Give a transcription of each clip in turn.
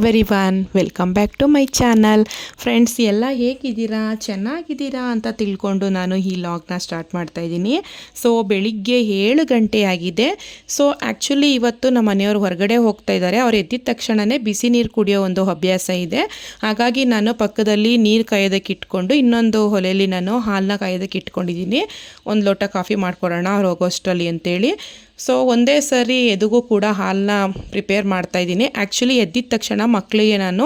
Everyone welcome back to my channel friends ಎಲ್ಲ ಹೇಗಿದ್ದೀರಾ? ಚೆನ್ನಾಗಿದ್ದೀರಾ ಅಂತ ತಿಳ್ಕೊಂಡು ನಾನು ಈ ಲಾಗ್ನ ಸ್ಟಾರ್ಟ್ ಮಾಡ್ತಾ ಇದ್ದೀನಿ. ಸೊ ಬೆಳಿಗ್ಗೆ ಏಳು ಗಂಟೆ ಆಗಿದೆ. ಸೊ ಆ್ಯಕ್ಚುಲಿ ಇವತ್ತು ನಮ್ಮ ಮನೆಯವರು ಹೊರಗಡೆ ಹೋಗ್ತಾ ಇದ್ದಾರೆ. ಅವ್ರು ಎದ್ದಿದ ತಕ್ಷಣವೇ ಬಿಸಿ ನೀರು ಕುಡಿಯೋ ಒಂದು ಅಭ್ಯಾಸ ಇದೆ. ಹಾಗಾಗಿ ನಾನು ಪಕ್ಕದಲ್ಲಿ ನೀರು ಕಾಯೋದಕ್ಕೆ ಇಟ್ಕೊಂಡು ಇನ್ನೊಂದು ಹೊಲೆಯಲ್ಲಿ ನಾನು ಹಾಲನ್ನ ಕಾಯೋದಕ್ಕೆ ಇಟ್ಕೊಂಡಿದ್ದೀನಿ. ಒಂದು ಲೋಟ ಕಾಫಿ ಮಾಡ್ಕೊಡೋಣ ಅವ್ರು ಹೋಗೋಷ್ಟರಲ್ಲಿ ಅಂತೇಳಿ. ಸೊ ಒಂದೇ ಸರಿ ಎದುಗೂ ಕೂಡ ಹಾಲನ್ನ ಪ್ರಿಪೇರ್ ಮಾಡ್ತಾ ಇದ್ದೀನಿ. ಆ್ಯಕ್ಚುಲಿ ಎದ್ದಿದ ತಕ್ಷಣ ಮಕ್ಕಳಿಗೆ ನಾನು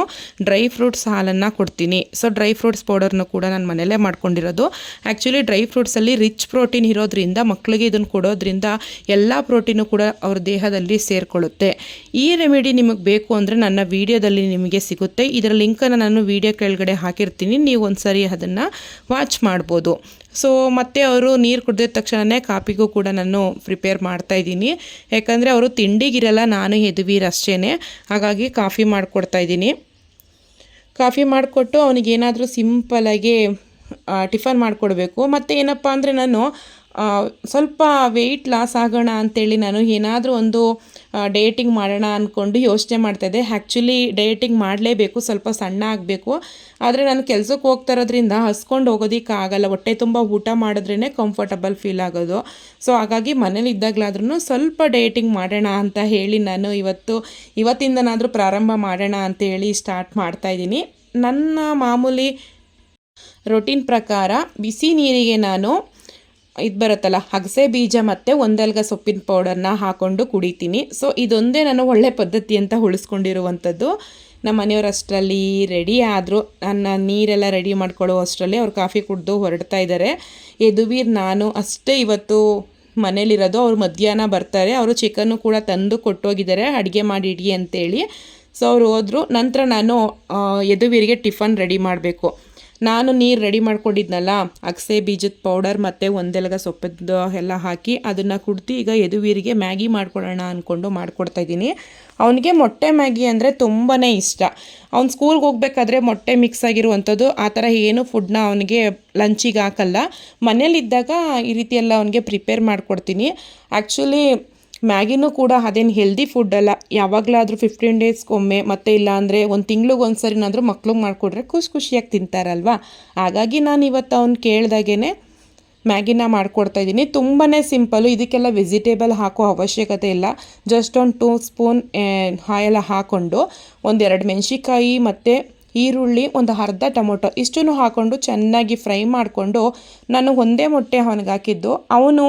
ಡ್ರೈ ಫ್ರೂಟ್ಸ್ ಹಾಲನ್ನು ಕೊಡ್ತೀನಿ. ಸೊ ಡ್ರೈ ಫ್ರೂಟ್ಸ್ ಪೌಡರ್ನ ಕೂಡ ನಾನು ಮನೆಯಲ್ಲೇ ಮಾಡ್ಕೊಂಡಿರೋದು. ಆ್ಯಕ್ಚುಲಿ ಡ್ರೈ ಫ್ರೂಟ್ಸಲ್ಲಿ ರಿಚ್ ಪ್ರೋಟೀನ್ ಇರೋದ್ರಿಂದ ಮಕ್ಕಳಿಗೆ ಇದನ್ನು ಕೊಡೋದ್ರಿಂದ ಎಲ್ಲ ಪ್ರೋಟೀನು ಕೂಡ ಅವ್ರ ದೇಹದಲ್ಲಿ ಸೇರಿಕೊಳ್ಳುತ್ತೆ. ಈ ರೆಮಿಡಿ ನಿಮಗೆ ಬೇಕು ಅಂದರೆ ನನ್ನ ವೀಡಿಯೋದಲ್ಲಿ ನಿಮಗೆ ಸಿಗುತ್ತೆ. ಇದರ ಲಿಂಕನ್ನು ನಾನು ವೀಡಿಯೋ ಕೆಳಗಡೆ ಹಾಕಿರ್ತೀನಿ. ನೀವು ಒಂದು ಸರಿ ಅದನ್ನು ವಾಚ್ ಮಾಡ್ಬೋದು. ಸೊ ಮತ್ತೆ ಅವರು ನೀರು ಕುಡಿದ ತಕ್ಷಣವೇ ಕಾಪಿಗೂ ಕೂಡ ನಾನು ಪ್ರಿಪೇರ್ ಮಾಡ್ತಾ ಇದ್ದೀನಿ. ಯಾಕಂದರೆ ಅವರು ತಿಂಡಿಗಿರಲ್ಲ, ನಾನು ಎದುವೀರ್ ಅಷ್ಟೇ ಹಾಗಾಗಿ ಕಾಫಿ ಮಾಡಿಕೊಡ್ತಾ ಇದ್ದೀನಿ. ಕಾಫಿ ಮಾಡಿಕೊಟ್ಟು ಅವನಿಗೇನಾದರೂ ಸಿಂಪಲಾಗಿ ಟಿಫನ್ ಮಾಡಿಕೊಡ್ಬೇಕು. ಮತ್ತು ಏನಪ್ಪ ಅಂದರೆ ನಾನು ಸ್ವಲ್ಪ ವೆಯ್ಟ್ ಲಾಸ್ ಆಗೋಣ ಅಂತೇಳಿ ನಾನು ಏನಾದರೂ ಒಂದು ಡಯಟಿಂಗ್ ಮಾಡೋಣ ಅಂದ್ಕೊಂಡು ಯೋಚನೆ ಮಾಡ್ತಾಯಿದ್ದೆ ಆ್ಯಕ್ಚುಲಿ ಡಯಟಿಂಗ್ ಮಾಡಲೇಬೇಕು, ಸ್ವಲ್ಪ ಸಣ್ಣ ಆಗಬೇಕು. ಆದರೆ ನಾನು ಕೆಲಸಕ್ಕೆ ಹೋಗ್ತಾ ಇರೋದ್ರಿಂದ ಹಸ್ಕೊಂಡು ಹೋಗೋದಕ್ಕಾಗಲ್ಲ ಹೊಟ್ಟೆ ತುಂಬ ಊಟ ಮಾಡಿದ್ರೇ ಕಂಫರ್ಟಬಲ್ ಫೀಲ್ ಆಗೋದು. ಸೊ ಹಾಗಾಗಿ ಮನೇಲಿ ಇದ್ದಾಗಲಾದ್ರೂ ಸ್ವಲ್ಪ ಡಯಟಿಂಗ್ ಮಾಡೋಣ ಅಂತ ಹೇಳಿ ನಾನು ಇವತ್ತು, ಇವತ್ತಿಂದನಾದರೂ ಪ್ರಾರಂಭ ಮಾಡೋಣ ಅಂತ ಹೇಳಿ ಸ್ಟಾರ್ಟ್ ಮಾಡ್ತಾಯಿದ್ದೀನಿ ನನ್ನ ಮಾಮೂಲಿ ರೊಟೀನ್ ಪ್ರಕಾರ ಬಿಸಿ ನೀರಿಗೆ ನಾನು ಇದು ಬರುತ್ತಲ್ಲ, ಅಗಸೆ ಬೀಜ ಮತ್ತು ಒಂದಲ್ಗ ಸೊಪ್ಪಿನ ಪೌಡರ್ನ ಹಾಕ್ಕೊಂಡು ಕುಡಿತೀನಿ. ಸೊ ಇದೊಂದೇ ನಾನು ಒಳ್ಳೆ ಪದ್ಧತಿ ಅಂತ ಉಳಿಸ್ಕೊಂಡಿರುವಂಥದ್ದು. ನಮ್ಮ ಮನೆಯವ್ರು ಅಷ್ಟರಲ್ಲಿ ರೆಡಿ ಆದರೂ, ನನ್ನ ನೀರೆಲ್ಲ ರೆಡಿ ಮಾಡ್ಕೊಳ್ಳೋ ಅಷ್ಟರಲ್ಲಿ ಅವ್ರು ಕಾಫಿ ಕುಡಿದು ಹೊರಡ್ತಾ ಇದ್ದಾರೆ ಯದುವೀರ್ ನಾನು ಅಷ್ಟೇ ಇವತ್ತು ಮನೇಲಿರೋದು, ಅವ್ರು ಮಧ್ಯಾಹ್ನ ಬರ್ತಾರೆ, ಅವರು ಚಿಕನ್ನು ಕೂಡ ತಂದು ಕೊಟ್ಟೋಗಿದ್ದಾರೆ, ಅಡುಗೆ ಮಾಡಿ ಇಡಿ ಅಂತೇಳಿ. ಸೊ ಅವ್ರು ಹೋದರು, ನಂತರ ನಾನು ಯದುವೀರಿಗೆ ಟಿಫನ್ ರೆಡಿ ಮಾಡಬೇಕು. ನಾನು ನೀರು ರೆಡಿ ಮಾಡ್ಕೊಂಡಿದ್ನಲ್ಲ, ಅಗಸೆ, ಬೀಜದ ಪೌಡರ್ ಮತ್ತು ಒಂದೆಲಗ ಸೊಪ್ಪದ್ದು ಎಲ್ಲ ಹಾಕಿ ಅದನ್ನು ಕುಡ್ತಿ ಈಗ ಯದುವೀರಿಗೆ ಮ್ಯಾಗಿ ಮಾಡ್ಕೊಡೋಣ ಅಂದ್ಕೊಂಡು ಮಾಡ್ಕೊಡ್ತಾ ಇದ್ದೀನಿ. ಅವನಿಗೆ ಮೊಟ್ಟೆ ಮ್ಯಾಗಿ ಅಂದರೆ ತುಂಬಾ ಇಷ್ಟ. ಅವ್ನು ಸ್ಕೂಲ್ಗೆ ಹೋಗ್ಬೇಕಾದ್ರೆ ಮೊಟ್ಟೆ ಮಿಕ್ಸ್ ಆಗಿರುವಂಥದ್ದು, ಆ ಥರ ಏನು ಫುಡ್ನ ಅವನಿಗೆ ಲಂಚಿಗೆ ಹಾಕಲ್ಲ. ಮನೇಲಿದ್ದಾಗ ಈ ರೀತಿ ಎಲ್ಲ ಅವನಿಗೆ ಪ್ರಿಪೇರ್ ಮಾಡಿಕೊಡ್ತೀನಿ. ಆ್ಯಕ್ಚುಲಿ ಮ್ಯಾಗಿನೂ ಕೂಡ ಅದೇನು ಹೆಲ್ದಿ ಫುಡ್ ಅಲ್ಲ. ಯಾವಾಗಲಾದರೂ ಫಿಫ್ಟೀನ್ ಡೇಸ್ಗೊಮ್ಮೆ ಮತ್ತು ಇಲ್ಲ ಅಂದರೆ ಒಂದು ತಿಂಗ್ಳಿಗೆ ಒಂದು ಸರಿನಾದರೂ ಮಕ್ಳಿಗೆ ಮಾಡಿಕೊಡ್ರೆ ಖುಷಿ ಖುಷಿಯಾಗಿ ತಿಂತಾರಲ್ವ? ಹಾಗಾಗಿ ನಾನು ಇವತ್ತು ಅವ್ನು ಕೇಳ್ದಾಗೇ ಮ್ಯಾಗಿನ ಮಾಡ್ಕೊಡ್ತಾಯಿದ್ದೀನಿ ತುಂಬಾ ಸಿಂಪಲ್ಲು ಇದಕ್ಕೆಲ್ಲ ವೆಜಿಟೇಬಲ್ ಹಾಕೋ ಅವಶ್ಯಕತೆ ಇಲ್ಲ. ಜಸ್ಟ್ ಒಂದು ಟೂ ಸ್ಪೂನ್ ಆಯೆಲ್ಲ ಹಾಕ್ಕೊಂಡು ಒಂದೆರಡು ಮೆಣಸಿಕಾಯಿ ಮತ್ತು ಈರುಳ್ಳಿ, ಒಂದು ಅರ್ಧ ಟೊಮೊಟೊ ಇಷ್ಟನ್ನು ಹಾಕ್ಕೊಂಡು ಚೆನ್ನಾಗಿ ಫ್ರೈ ಮಾಡಿಕೊಂಡು ನಾನು ಒಂದೇ ಮೊಟ್ಟೆ ಅವನಿಗೆ ಹಾಕಿದ್ದು. ಅವನು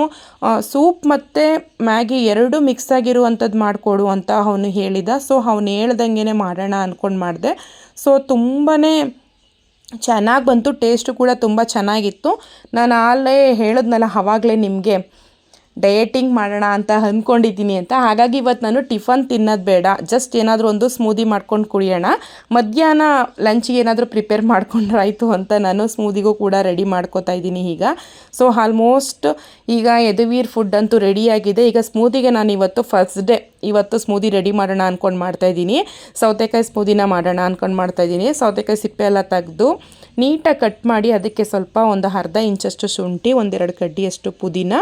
ಸೂಪ್ ಮತ್ತು ಮ್ಯಾಗಿ ಎರಡು ಮಿಕ್ಸ್ ಆಗಿರುವಂಥದ್ದು ಮಾಡಿಕೊಡು ಅಂತ ಅವನು ಹೇಳಿದ. ಸೊ ಅವನು ಹೇಳ್ದಂಗೆ ಮಾಡೋಣ ಅಂದ್ಕೊಂಡು ಮಾಡಿದೆ. ಸೊ ತುಂಬಾ ಚೆನ್ನಾಗಿ ಬಂತು. ಟೇಸ್ಟು ಕೂಡ ತುಂಬ ಚೆನ್ನಾಗಿತ್ತು. ನಾನು ಆಲೇ ಹೇಳಿದ್ನಲ್ಲ ಆವಾಗಲೇ ನಿಮಗೆ. ಡಯಟಿಂಗ್ ಮಾಡೋಣ ಅಂತ ಅಂದ್ಕೊಂಡಿದ್ದೀನಿ ಅಂತ. ಹಾಗಾಗಿ ಇವತ್ತು ನಾನು ಟಿಫನ್ ತಿನ್ನೋದು ಬೇಡ. ಜಸ್ಟ್ ಏನಾದರೂ ಒಂದು ಸ್ಮೂದಿ ಮಾಡ್ಕೊಂಡು ಕುಡಿಯೋಣ. ಮಧ್ಯಾಹ್ನ ಲಂಚಿಗೆ ಏನಾದರೂ ಪ್ರಿಪೇರ್ ಮಾಡ್ಕೊಂಡ್ರಾಯಿತು ಅಂತ ನಾನು ಸ್ಮೂದಿಗೂ ಕೂಡ ರೆಡಿ ಮಾಡ್ಕೋತಾ ಇದ್ದೀನಿ ಈಗ. ಸೊ ಆಲ್ಮೋಸ್ಟ್ ಈಗ ಯದುವೀರ್ ಫುಡ್ ಅಂತೂ ರೆಡಿಯಾಗಿದೆ ಈಗ ಸ್ಮೂದಿಗೆ ನಾನು ಇವತ್ತು ಫಸ್ಟ್ ಡೇ ಇವತ್ತು ಸ್ಮೂದಿ ರೆಡಿ ಮಾಡೋಣ ಅಂದ್ಕೊಂಡು ಮಾಡ್ತಾಯಿದ್ದೀನಿ ಸೌತೆಕಾಯಿ ಸ್ಮೂದಿನ ಮಾಡೋಣ ಅಂದ್ಕೊಂಡು ಮಾಡ್ತಾಯಿದ್ದೀನಿ ಸೌತೆಕಾಯಿ ಸಿಪ್ಪೆ ಎಲ್ಲ ತೆಗೆದು ನೀಟಾಗಿ ಕಟ್ ಮಾಡಿ ಅದಕ್ಕೆ ಸ್ವಲ್ಪ ಒಂದು ಅರ್ಧ ಇಂಚಷ್ಟು ಶುಂಠಿ, ಒಂದೆರಡು ಕಡ್ಡಿಯಷ್ಟು ಪುದೀನ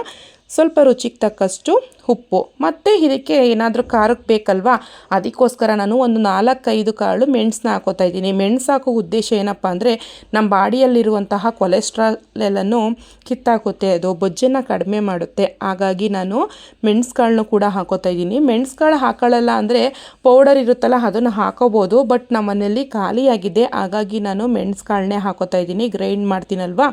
ಸ್ವಲ್ಪ ರುಚಿಗೆ ತಕ್ಕಷ್ಟು ಉಪ್ಪು. ಮತ್ತು ಇದಕ್ಕೆ ಏನಾದರೂ ಖಾರಕ್ಕೆ ಬೇಕಲ್ವಾ? ಅದಕ್ಕೋಸ್ಕರ ನಾನು ಒಂದು ನಾಲ್ಕೈದು ಕಾಳು ಮೆಣಸನ್ನ ಹಾಕೋತಾ ಇದ್ದೀನಿ. ಮೆಣಸು ಹಾಕೋ ಉದ್ದೇಶ ಏನಪ್ಪ ಅಂದರೆ ನಮ್ಮ ಬಾಡಿಯಲ್ಲಿರುವಂತಹ ಕೊಲೆಸ್ಟ್ರಾಲ್ ಎಲ್ಲನು ಕಿತ್ತಾಕುತ್ತೆ. ಅದು ಬೊಜ್ಜನ್ನು ಕಡಿಮೆ ಮಾಡುತ್ತೆ. ಹಾಗಾಗಿ ನಾನು ಮೆಣಸು ಕಾಳನ್ನು ಕೂಡ ಹಾಕೋತಾ ಇದ್ದೀನಿ. ಕಾಳು ಹಾಕೊಳ್ಳಲ್ಲ ಅಂದರೆ ಪೌಡರ್ ಇರುತ್ತಲ್ಲ, ಅದನ್ನು ಹಾಕೋಬೋದು. ಬಟ್ ನಮ್ಮ ಮನೆಯಲ್ಲಿ ಖಾಲಿಯಾಗಿದೆ. ಹಾಗಾಗಿ ನಾನು ಮೆಣಸು ಕಾಳನ್ನೇ ಹಾಕೋತಾ ಇದ್ದೀನಿ. ಗ್ರೈಂಡ್ ಮಾಡ್ತೀನಲ್ವಾ?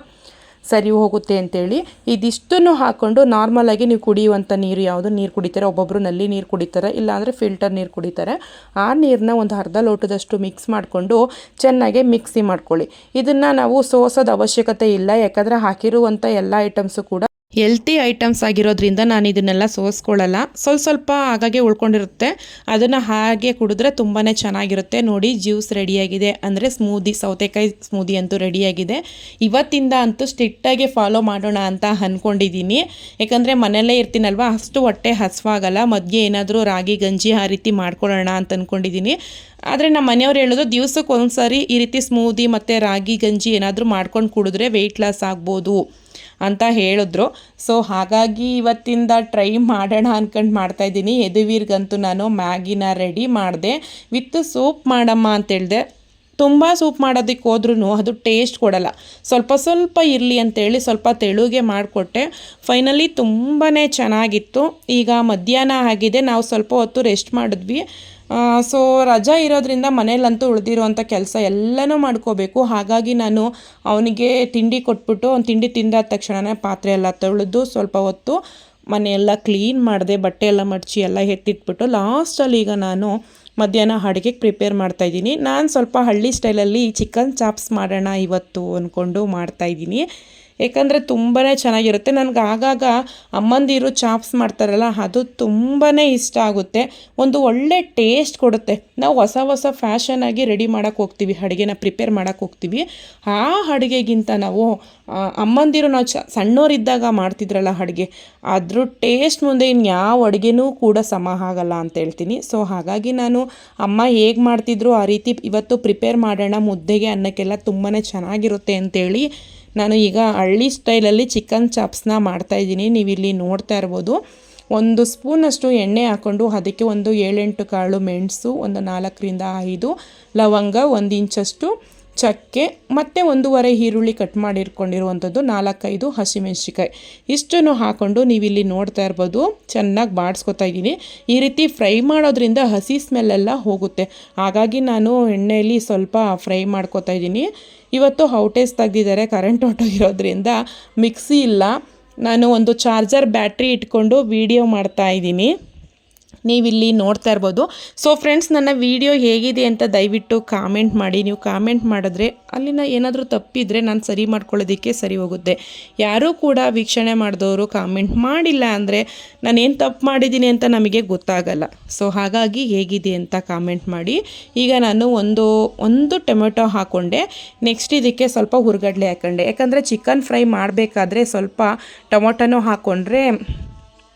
ಸರಿ ಹೋಗುತ್ತೆ ಅಂತೇಳಿ ಇದಿಷ್ಟನ್ನು ಹಾಕ್ಕೊಂಡು ನಾರ್ಮಲಾಗಿ ನೀವು ಕುಡಿಯುವಂಥ ನೀರು ಯಾವುದು? ನೀರು ಕುಡಿತಾರೆ. ಒಬ್ಬೊಬ್ಬರು ನಲ್ಲಿ ನೀರು ಕುಡಿತಾರೆ. ಇಲ್ಲಾಂದರೆ ಫಿಲ್ಟರ್ ನೀರು ಕುಡಿತಾರೆ. ಆ ನೀರನ್ನ ಒಂದು ಅರ್ಧ ಲೋಟದಷ್ಟು ಮಿಕ್ಸ್ ಮಾಡಿಕೊಂಡು ಚೆನ್ನಾಗಿ ಮಿಕ್ಸಿ ಮಾಡ್ಕೊಳ್ಳಿ. ಇದನ್ನು ನಾವು ಸೋಸೋದು ಅವಶ್ಯಕತೆ ಇಲ್ಲ. ಯಾಕಂದರೆ ಹಾಕಿರುವಂಥ ಎಲ್ಲ ಐಟಮ್ಸು ಕೂಡ ಹೆಲ್ತಿ ಐಟಮ್ಸ್ ಆಗಿರೋದ್ರಿಂದ ನಾನು ಇದನ್ನೆಲ್ಲ ಸೋಸ್ಕೊಳ್ಳಲ್ಲ. ಸ್ವಲ್ಪ ಸ್ವಲ್ಪ ಹಾಗಾಗಿ ಉಳ್ಕೊಂಡಿರುತ್ತೆ. ಅದನ್ನು ಹಾಗೆ ಕುಡಿದ್ರೆ ತುಂಬಾ ಚೆನ್ನಾಗಿರುತ್ತೆ. ನೋಡಿ, ಜ್ಯೂಸ್ ರೆಡಿಯಾಗಿದೆ. ಅಂದರೆ ಸ್ಮೂದಿ, ಸೌತೆಕಾಯಿ ಸ್ಮೂದಿ ಅಂತೂ ರೆಡಿಯಾಗಿದೆ. ಇವತ್ತಿಂದ ಅಂತೂ ಸ್ಟ್ರಿಕ್ಟಾಗಿ ಫಾಲೋ ಮಾಡೋಣ ಅಂತ ಅಂದ್ಕೊಂಡಿದ್ದೀನಿ ಯಾಕಂದರೆ ಮನೆಯಲ್ಲೇ ಇರ್ತೀನಲ್ವ, ಅಷ್ಟು ಹೊಟ್ಟೆ ಹಸುವಾಗಲ್ಲ. ಮಧ್ಯೆ ಏನಾದರೂ ರಾಗಿ, ಗಂಜಿ ಆ ರೀತಿ ಮಾಡ್ಕೊಳ್ಳೋಣ ಅಂತ ಅಂದ್ಕೊಂಡಿದ್ದೀನಿ ಆದರೆ ನಮ್ಮ ಮನೆಯವ್ರು ಹೇಳೋದು ದಿವಸಕ್ಕೆ ಒಂದು ಈ ರೀತಿ ಸ್ಮೂದಿ ಮತ್ತು ರಾಗಿ, ಗಂಜಿ ಏನಾದರೂ ಮಾಡ್ಕೊಂಡು ಕುಡಿದ್ರೆ ವೆಯ್ಟ್ ಲಾಸ್ ಆಗ್ಬೋದು. ಅಂತ ಹೇಳಿದ್ರು. ಸೊ ಹಾಗಾಗಿ ಇವತ್ತಿಂದ ಟ್ರೈ ಮಾಡೋಣ ಅಂದ್ಕೊಂಡು ಮಾಡ್ತಾಯಿದ್ದೀನಿ ಯದುವೀರ್ಗಂತೂ ನಾನು ಮ್ಯಾಗಿನ ರೆಡಿ ಮಾಡಿದೆ. ವಿತ್ ಸೂಪ್ ಮಾಡಮ್ಮ ಅಂತ ಹೇಳಿದೆ ತುಂಬ ಸೂಪ್ ಮಾಡೋದಕ್ಕೆ ಹೋದ್ರೂ ಅದು ಟೇಸ್ಟ್ ಕೊಡಲ್ಲ. ಸ್ವಲ್ಪ ಸ್ವಲ್ಪ ಇರಲಿ ಅಂತೇಳಿ ಸ್ವಲ್ಪ ತೆಳುಗೆ ಮಾಡಿಕೊಟ್ಟೆ. ಫೈನಲಿ ತುಂಬಾ ಚೆನ್ನಾಗಿತ್ತು. ಈಗ ಮಧ್ಯಾಹ್ನ ಆಗಿದೆ, ನಾವು ಸ್ವಲ್ಪ ಹೊತ್ತು ರೆಸ್ಟ್ ಮಾಡಿದ್ವಿ. ಸೊ ರಜಾ ಇರೋದ್ರಿಂದ ಮನೇಲಂತೂ ಉಳಿದಿರುವಂಥ ಕೆಲಸ ಎಲ್ಲನೂ ಮಾಡ್ಕೋಬೇಕು. ಹಾಗಾಗಿ ನಾನು ಅವನಿಗೆ ತಿಂಡಿ ಕೊಟ್ಬಿಟ್ಟು ಅವ್ನು ತಿಂಡಿ ತಿಂದಾದ ತಕ್ಷಣವೇ ಪಾತ್ರೆ ಎಲ್ಲ ತೊಳೆದು ಸ್ವಲ್ಪ ಹೊತ್ತು ಮನೆಯೆಲ್ಲ ಕ್ಲೀನ್ ಮಾಡಿದೆ, ಬಟ್ಟೆ ಎಲ್ಲ ಮಡಚಿ ಎಲ್ಲ ಎತ್ತಿಟ್ಬಿಟ್ಟು ಲಾಸ್ಟಲ್ಲಿ ಈಗ ನಾನು ಮಧ್ಯಾಹ್ನ ಅಡುಗೆಗೆ ಪ್ರಿಪೇರ್ ಮಾಡ್ತಾಯಿದ್ದೀನಿ ನಾನು ಸ್ವಲ್ಪ ಹಳ್ಳಿ ಸ್ಟೈಲಲ್ಲಿ ಚಿಕನ್ ಚಾಪ್ಸ್ ಮಾಡೋಣ ಇವತ್ತು ಅಂದ್ಕೊಂಡು ಮಾಡ್ತಾಯಿದ್ದೀನಿ ಏಕೆಂದರೆ ತುಂಬಾ ಚೆನ್ನಾಗಿರುತ್ತೆ. ನನಗೆ ಆಗಾಗ ಅಮ್ಮಂದಿರು ಚಾಪ್ಸ್ ಮಾಡ್ತಾರಲ್ಲ, ಅದು ತುಂಬಾ ಇಷ್ಟ ಆಗುತ್ತೆ. ಒಂದು ಒಳ್ಳೆ ಟೇಸ್ಟ್ ಕೊಡುತ್ತೆ. ನಾವು ಹೊಸ ಹೊಸ ಫ್ಯಾಷನಾಗಿ ರೆಡಿ ಮಾಡೋಕ್ಕೆ ಹೋಗ್ತೀವಿ, ಅಡುಗೆನ ಪ್ರಿಪೇರ್ ಮಾಡೋಕ್ಕೆ ಹೋಗ್ತೀವಿ. ಆ ಅಡುಗೆಗಿಂತ ನಾವು ಅಮ್ಮಂದಿರು ನಾವು ಚ ಸಣ್ಣವರಿದ್ದಾಗ ಮಾಡ್ತಿದ್ರಲ್ಲ ಅಡುಗೆ, ಅದ್ರ ಟೇಸ್ಟ್ ಮುಂದೆ ಇನ್ಯಾವ ಅಡುಗೆನೂ ಕೂಡ ಸಮ ಆಗಲ್ಲ ಅಂತ ಹೇಳ್ತೀನಿ. ಸೊ, ಹಾಗಾಗಿ ನಾನು, ಅಮ್ಮ ಹೇಗೆ ಮಾಡ್ತಿದ್ರು ಆ ರೀತಿ ಇವತ್ತು ಪ್ರಿಪೇರ್ ಮಾಡೋಣ, ಮುದ್ದೆಗೆ ಅನ್ನಕ್ಕೆಲ್ಲ ತುಂಬಾ ಚೆನ್ನಾಗಿರುತ್ತೆ ಅಂತೇಳಿ ನಾನು ಈಗ ಹಳ್ಳಿ ಸ್ಟೈಲಲ್ಲಿ ಚಿಕನ್ ಚಾಪ್ಸ್ನ ಮಾಡ್ತಾಯಿದ್ದೀನಿ ನೀವು ಇಲ್ಲಿ ನೋಡ್ತಾ ಇರ್ಬೋದು. ಒಂದು ಸ್ಪೂನಷ್ಟು ಎಣ್ಣೆ ಹಾಕ್ಕೊಂಡು ಅದಕ್ಕೆ ಒಂದು ಏಳೆಂಟು ಕಾಳು ಮೆಣಸು, ಒಂದು ನಾಲ್ಕರಿಂದ ಐದು ಲವಂಗ, ಒಂದು ಇಂಚಷ್ಟು ಚಕ್ಕೆ, ಮತ್ತು ಒಂದೂವರೆ ಈರುಳ್ಳಿ ಕಟ್ ಮಾಡಿರ್ಕೊಂಡಿರುವಂಥದ್ದು ನಾಲ್ಕೈದು ಹಸಿಮೆಣ್ಸಿಕಾಯಿ ಇಷ್ಟನ್ನು ಹಾಕ್ಕೊಂಡು ನೀವು ಇಲ್ಲಿ ನೋಡ್ತಾ ಇರ್ಬೋದು. ಚೆನ್ನಾಗಿ ಬಾಡಿಸ್ಕೊತಾ ಇದ್ದೀನಿ. ಈ ರೀತಿ ಫ್ರೈ ಮಾಡೋದ್ರಿಂದ ಹಸಿ ಸ್ಮೆಲ್ಲೆಲ್ಲ ಹೋಗುತ್ತೆ. ಹಾಗಾಗಿ ನಾನು ಎಣ್ಣೆಯಲ್ಲಿ ಸ್ವಲ್ಪ ಫ್ರೈ ಮಾಡ್ಕೊತಾ ಇದ್ದೀನಿ. ಇವತ್ತು ಔಟೇಜ್ ತೆಗ್ದಿದ್ದಾರೆ ಕರೆಂಟ್ ಹೊಟ್ಟೋಗಿರೋದ್ರಿಂದ ಮಿಕ್ಸಿ ಇಲ್ಲ. ನಾನು ಒಂದು ಚಾರ್ಜರ್ ಬ್ಯಾಟ್ರಿ ಇಟ್ಕೊಂಡು ವೀಡಿಯೋ ಮಾಡ್ತಾ ಇದ್ದೀನಿ. ನೀವಿಲ್ಲಿ ನೋಡ್ತಾ ಇರ್ಬೋದು. ಸೊ ಫ್ರೆಂಡ್ಸ್ ನನ್ನ ವಿಡಿಯೋ ಹೇಗಿದೆ ಅಂತ ದಯವಿಟ್ಟು ಕಾಮೆಂಟ್ ಮಾಡಿ. ನೀವು ಕಾಮೆಂಟ್ ಮಾಡಿದ್ರೆ ಅಲ್ಲಿನ ಏನಾದರೂ ತಪ್ಪಿದರೆ ನಾನು ಸರಿ ಮಾಡ್ಕೊಳ್ಳೋದಕ್ಕೆ ಸರಿ ಹೋಗುತ್ತೆ. ಯಾರೂ ಕೂಡ ವೀಕ್ಷಣೆ ಮಾಡಿದವರು ಕಾಮೆಂಟ್ ಮಾಡಿಲ್ಲ ಅಂದರೆ ನಾನೇನು ತಪ್ಪು ಮಾಡಿದ್ದೀನಿ ಅಂತ ನಮಗೆ ಗೊತ್ತಾಗಲ್ಲ. ಸೊ ಹಾಗಾಗಿ ಹೇಗಿದೆ ಅಂತ ಕಾಮೆಂಟ್ ಮಾಡಿ. ಈಗ ನಾನು ಒಂದು ಒಂದು ಟೊಮೆಟೊ ಹಾಕ್ಕೊಂಡೆ ನೆಕ್ಸ್ಟ್ ಇದಕ್ಕೆ ಸ್ವಲ್ಪ ಹುರ್ಗಡ್ಲೆ ಹಾಕೊಂಡೆ. ಯಾಕಂದರೆ ಚಿಕನ್ ಫ್ರೈ ಮಾಡಬೇಕಾದ್ರೆ ಸ್ವಲ್ಪ ಟೊಮೊಟೊನೂ ಹಾಕ್ಕೊಂಡ್ರೆ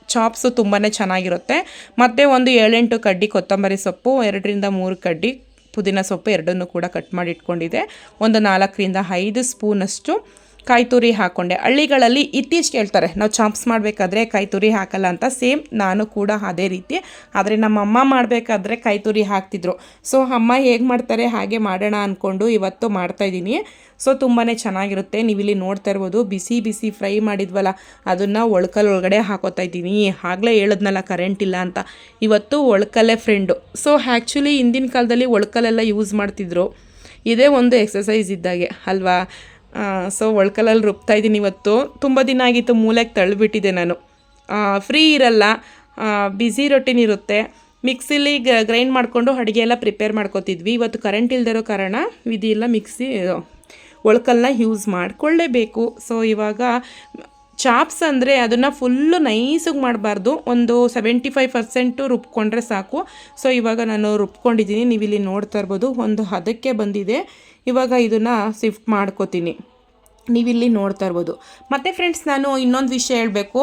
ಚಾಪ್ಸು ತುಂಬಾ ಚೆನ್ನಾಗಿರುತ್ತೆ. ಮತ್ತು ಒಂದು ಏಳೆಂಟು ಕಡ್ಡಿ ಕೊತ್ತಂಬರಿ ಸೊಪ್ಪು, ಎರಡರಿಂದ ಮೂರು ಕಡ್ಡಿ ಪುದೀನ ಸೊಪ್ಪು ಎರಡನ್ನೂ ಕೂಡ ಕಟ್ ಮಾಡಿ ಇಟ್ಕೊಂಡಿದೆ. ಒಂದು ನಾಲ್ಕರಿಂದ ಐದು ಸ್ಪೂನಷ್ಟು ಕಾಯಿ ತುರಿ ಹಾಕ್ಕೊಂಡೆ ಹಳ್ಳಿಗಳಲ್ಲಿ ಇತ್ತೀಚೆಗೆ ಹೇಳ್ತಾರೆ, ನಾವು ಚಾಂಪ್ಸ್ ಮಾಡಬೇಕಾದ್ರೆ ಕಾಯಿ ತುರಿ ಹಾಕಲ್ಲ ಅಂತ. ಸೇಮ್ ನಾನು ಕೂಡ ಅದೇ ರೀತಿ. ಆದರೆ ನಮ್ಮ ಅಮ್ಮ ಮಾಡಬೇಕಾದ್ರೆ ಕಾಯಿ ತುರಿ ಹಾಕ್ತಿದ್ರು. ಸೊ, ಅಮ್ಮ ಹೇಗೆ ಮಾಡ್ತಾರೆ, ಹಾಗೆ ಮಾಡೋಣ ಅಂದ್ಕೊಂಡು ಇವತ್ತು ಮಾಡ್ತಾಯಿದ್ದೀನಿ ಸೊ ತುಂಬಾ ಚೆನ್ನಾಗಿರುತ್ತೆ. ನೀವು ಇಲ್ಲಿ ನೋಡ್ತಾ ಇರ್ಬೋದು, ಬಿಸಿ ಬಿಸಿ ಫ್ರೈ ಮಾಡಿದ್ವಲ್ಲ, ಅದನ್ನು ಒಳ್ಕಲ್ ಒಳಗಡೆ ಹಾಕೋತಾ ಇದ್ದೀನಿ. ಆಗಲೇ ಹೇಳಿದ್ನಲ್ಲ, ಕರೆಂಟ್ ಇಲ್ಲ ಅಂತ. ಇವತ್ತು ಒಳ್ಕಲ್ಲೇ ಫ್ರೆಂಡು ಸೊ ಆ್ಯಕ್ಚುಲಿ ಹಿಂದಿನ ಕಾಲದಲ್ಲಿ ಒಳ್ಕಲೆಲ್ಲ ಯೂಸ್ ಮಾಡ್ತಿದ್ರು. ಇದೇ ಒಂದು ಎಕ್ಸಸೈಸ್ ಇದ್ದಾಗೆ, ಅಲ್ವಾ? ಸೊ ಒಳ್ಕಲಲ್ಲಿ ರುಬ್ತಾ ಇದ್ದೀನಿ ಇವತ್ತು. ತುಂಬ ದಿನ ಆಗಿತ್ತು ಮೂಲೆಗೆ ತಳ್ಳಿಬಿಟ್ಟಿದ್ದೆ ನಾನು. ಫ್ರೀ ಇರಲ್ಲ. ಬ್ಯುಸಿ ರೊಟ್ಟಿನಿರುತ್ತೆ ಮಿಕ್ಸಿಲಿ ಗ್ರೈಂಡ್ ಮಾಡಿಕೊಂಡು ಅಡುಗೆ ಎಲ್ಲ ಪ್ರಿಪೇರ್ ಮಾಡ್ಕೋತಿದ್ವಿ. ಇವತ್ತು ಕರೆಂಟ್ ಇಲ್ದಿರೋ ಕಾರಣ ವಿಧಿ ಎಲ್ಲ ಮಿಕ್ಸಿ ಒಳ್ಕಲ್ನ ಯೂಸ್ ಮಾಡಿಕೊಳ್ಳೇಬೇಕು. ಸೊ ಇವಾಗ ಚಾಪ್ಸ್ ಅಂದರೆ ಅದನ್ನು ಫುಲ್ಲು ನೈಸಾಗಿ ಮಾಡಬಾರ್ದು. ಒಂದು ಸೆವೆಂಟಿ ಫೈವ್ ಪರ್ಸೆಂಟು ರುಬ್ಕೊಂಡ್ರೆ ಸಾಕು. ಸೊ ಇವಾಗ ನಾನು ರುಬ್ಕೊಂಡಿದ್ದೀನಿ ನೀವು ಇಲ್ಲಿ ನೋಡ್ತಾ ಇರ್ಬೋದು. ಒಂದು ಹದಕ್ಕೆ ಬಂದಿದೆ. ಇವಾಗ ಇದನ್ನು ಶಿಫ್ಟ್ ಮಾಡ್ಕೋತೀನಿ. ನೀವಿಲ್ಲಿ ನೋಡ್ತಾ ಇರ್ಬೋದು. ಮತ್ತು ಫ್ರೆಂಡ್ಸ್ ನಾನು ಇನ್ನೊಂದು ವಿಷಯ ಹೇಳಬೇಕು.